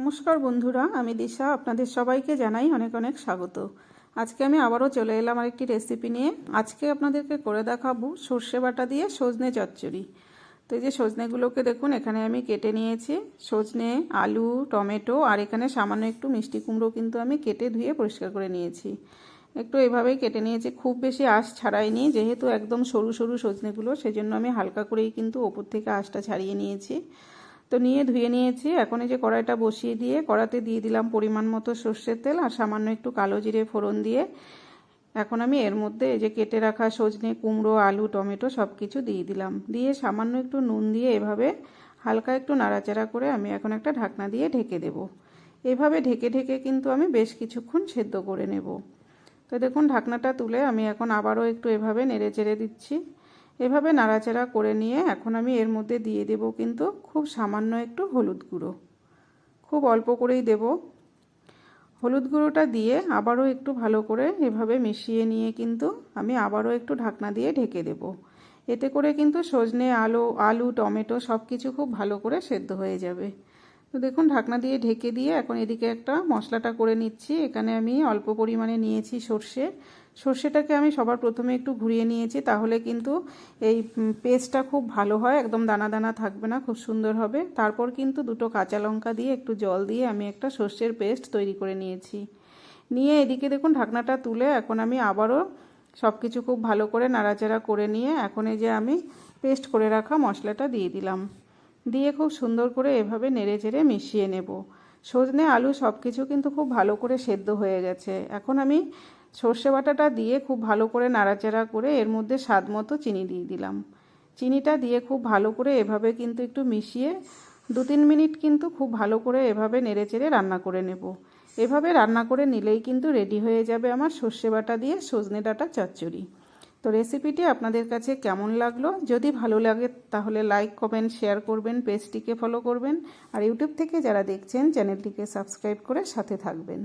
নমস্কার বন্ধুরা, আমি দিশা, আপনাদের সবাইকে জানাই অনেক অনেক স্বাগত। আজকে আমি আবারও চলে এলাম আরেকটি রেসিপি নিয়ে। আজকে আপনাদেরকে করে দেখাবো সর্ষে বাটা দিয়ে সজনে চচ্চড়ি। তো এই যে সজনেগুলোকে দেখুন, এখানে আমি কেটে নিয়েছি। সজনে, আলু, টমেটো আর এখানে সামান্য একটু মিষ্টি কুমড়ো কিন্তু আমি কেটে ধুয়ে পরিষ্কার করে নিয়েছি। একটু এভাবেই কেটে নিয়েছি, খুব বেশি আঁশ ছাড়াইনি, যেহেতু একদম সরু সরু সজনেগুলো, সেজন্য আমি হালকা করেই কিন্তু ওপর থেকে আঁশটা ছাড়িয়ে নিয়েছি। তো নিয়ে ধুয়ে নিয়েছি। এখন এই যে কড়াইটা বসিয়ে দিয়ে কড়াতে দিয়ে দিলাম পরিমাণ মতো সর্ষের তেল আর সামান্য একটু কালো জিরে ফোড়ন দিয়ে। এখন আমি এর মধ্যে এই যে কেটে রাখা সজনে কুমড়ো, আলু, টমেটো সব কিছু দিয়ে দিলাম। দিয়ে সামান্য একটু নুন দিয়ে এভাবে হালকা একটু নাড়াচাড়া করে আমি এখন একটা ঢাকনা দিয়ে ঢেকে দেব। এভাবে ঢেকে ঢেকে কিন্তু আমি বেশ কিছুক্ষণ সেদ্ধ করে নেব। তো দেখুন, ঢাকনাটা তুলে আমি এখন আবারও একটু এভাবে নেড়ে চেড়ে দিচ্ছি। এভাবে নাড়াচাড়া করে নিয়ে এখন আমি এর মধ্যে দিয়ে দেব কিন্তু খুব সামান্য একটু হলুদ গুঁড়ো। খুব অল্প করেই দেব। হলুদ গুঁড়োটা দিয়ে আবারও একটু ভালো করে এভাবে মিশিয়ে নিয়ে কিন্তু আমি আবারও একটু ঢাকনা দিয়ে ঢেকে দেব। এতে করে কিন্তু সজনে, আলু আলু, টমেটো সব কিছু খুব ভালো করে সেদ্ধ হয়ে যাবে। তো দেখুন, ঢাকনা দিয়ে ঢেকে দিয়ে এখন এদিকে একটা মশলাটা করে নিচ্ছি। এখানে আমি অল্প পরিমাণে নিয়েছি সর্ষে। সর্ষেটাকে আমি সবার প্রথমে একটু ঘুরিয়ে নিয়েছি, তাহলে কিন্তু এই পেস্টটা খুব ভালো হয়, একদম দানা দানা থাকবে না, খুব সুন্দর হবে। তারপর কিন্তু দুটো কাঁচা লঙ্কা দিয়ে একটু জল দিয়ে আমি একটা সর্ষের পেস্ট তৈরি করে নিয়েছি। নিয়ে এদিকে দেখুন, ঢাকনাটা তুলে এখন আমি আবারও সব কিছু খুব ভালো করে নাড়াচাড়া করে নিয়ে এখন এই যে আমি পেস্ট করে রাখা মশলাটা দিয়ে দিলাম। দিয়ে খুব সুন্দর করে এভাবে নেড়ে চেড়ে মিশিয়ে নেব। সজনে আলু সব কিছু কিন্তু খুব ভালো করে সেদ্ধ হয়ে গেছে। এখন আমি সর্ষে বাটাটা দিয়ে খুব ভালো করে নাড়াচাড়া করে এর মধ্যে স্বাদ মতো চিনি দিয়ে দিলাম। চিনিটা দিয়ে খুব ভালো করে এভাবে কিন্তু একটু মিশিয়ে দু তিন মিনিট কিন্তু খুব ভালো করে এভাবে নেড়ে চেড়ে রান্না করে নেব। এভাবে রান্না করে নিলেই কিন্তু রেডি হয়ে যাবে আমার সর্ষে বাটা দিয়ে সজনে ডাটা চচ্চড়ি। তো রেসিপিটি আপনাদের কাছে কেমন লাগল? যদি ভালো লাগে, তাহলে লাইক কমেন্ট শেয়ার করবেন পেজটিকে ফলো করবেন। আর ইউটিউব থেকে যারা দেখছেন চ্যানেলটিকে সাবস্ক্রাইব করে সাথে থাকবেন।